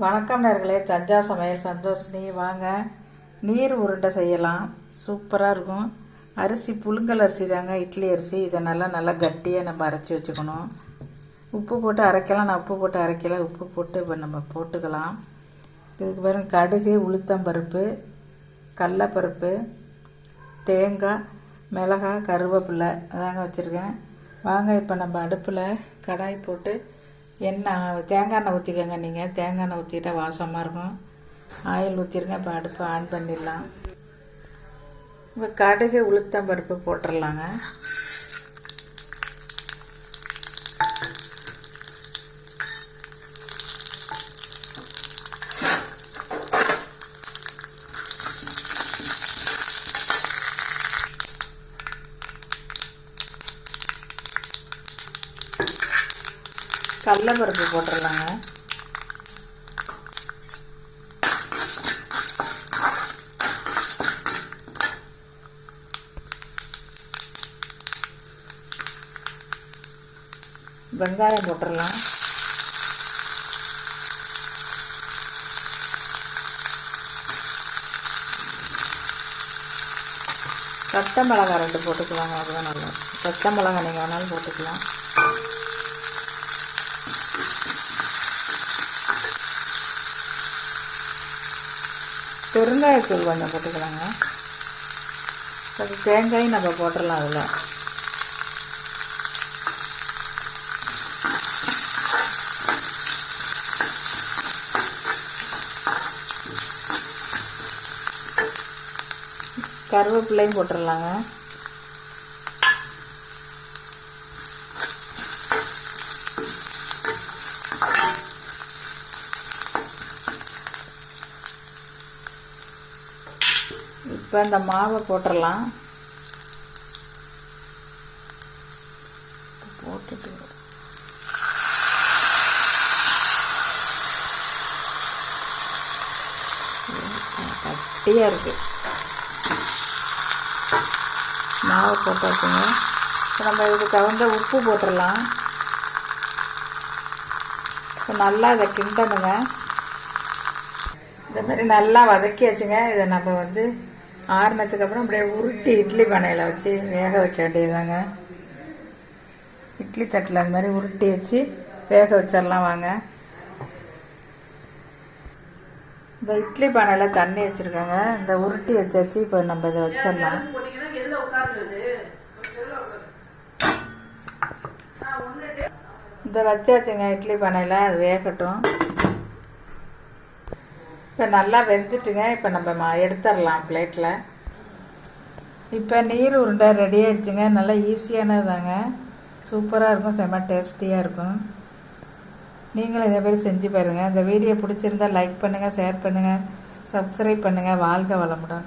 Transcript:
வணக்கம் நேர்களே தஞ்சா சமையல் சந்தோஷினி. வாங்க நீர் உருண்டை செய்யலாம். சூப்பராக இருக்கும். அரிசி புழுங்கல் அரிசி தாங்க இட்லி அரிசி. இதை நல்லா நல்லா கட்டியாக நம்ம அரைச்சி வச்சுக்கணும். உப்பு போட்டு அரைக்கலாம். நான் உப்பு போட்டு அரைக்கல. உப்பு போட்டு இப்போ நம்ம போட்டுக்கலாம். இதுக்கு பிறகு கடுகு உளுத்தம்பருப்பு கடலப்பருப்பு தேங்காய் மிளகாய் கருவேப்பிலை. அதாங்க வச்சுருக்கேன். வாங்க இப்போ நம்ம அடுப்பில் கடாய் போட்டு எண்ணெய் தேங்காய் எண்ணெய் ஊற்றிக்கோங்க நீங்கள் தேங்காய் எண்ணெய் ஊற்றிட்டா வாசமாக இருக்கும். ஆயில் ஊற்றிருங்க இப்போ அடுப்பை ஆன் பண்ணிடலாம். இப்போ கடுகு உளுத்தம் பருப்பு போட்டுடலாங்க. கடலப்பருப்பு போட்டுடலாங்க. வெங்காயம் போட்டுடலாம். பச்சை மிளகாய் ரெண்டு போட்டுக்கலாங்க அதுதான் நல்லா பச்சை மிளகாய் நீங்கள் வேணாலும் போட்டுக்கலாம். பெருங்காயத்தூள் கொஞ்சம் போட்டுக்கலாங்க. கொஞ்சம் தேங்காயும் நம்ம போட்டுடலாம் அதில். கருவேப்பிள்ளையும் போட்டுடலாங்க. இப்போ அந்த மாவை போட்டுடலாம் போட்டுட்டு. கட்டியாக இருக்குது மாவை போட்டாச்சுங்க. இப்போ நம்ம இதுக்கு தகுந்த உப்பு போட்டுடலாம் இப்போ நல்லா இதை கிண்டணுங்க. இந்த மாதிரி நல்லா வதக்கியாச்சுங்க. இதை நம்ம வந்து ஆறுனதுக்கு அப்புறம் அப்படியே உருட்டி இட்லி பானையில் வச்சு வேக வைக்க வேண்டியதுதாங்க. இட்லி தட்டில் அந்த மாதிரி உருட்டி வச்சு வேக வச்சிடலாம் வாங்க. இந்த இட்லி பானையில் தண்ணி வச்சுருக்காங்க. இந்த உருட்டி வச்சாச்சு இப்போ நம்ம இதை வச்சிடலாம் இந்த வச்சாச்சுங்க இட்லி பானையில் அது வேகட்டும். இப்போ நல்லா வெந்துட்டுங்க. இப்போ நம்ம ம- எடுத்துடலாம் பிளேட்டில் இப்போ நீர் உருண்டை ரெடி ஆகிடுச்சுங்க நல்லா ஈஸியானது தாங்க சூப்பராக இருக்கும். செம்ம டேஸ்டியாக இருக்கும். நீங்களும் இதே மாதிரி செஞ்சு பாருங்கள் இந்த வீடியோ பிடிச்சிருந்தா லைக் பண்ணுங்கள் ஷேர் பண்ணுங்கள் சப்ஸ்கிரைப் பண்ணுங்கள் வாழ்க வளமுடன்.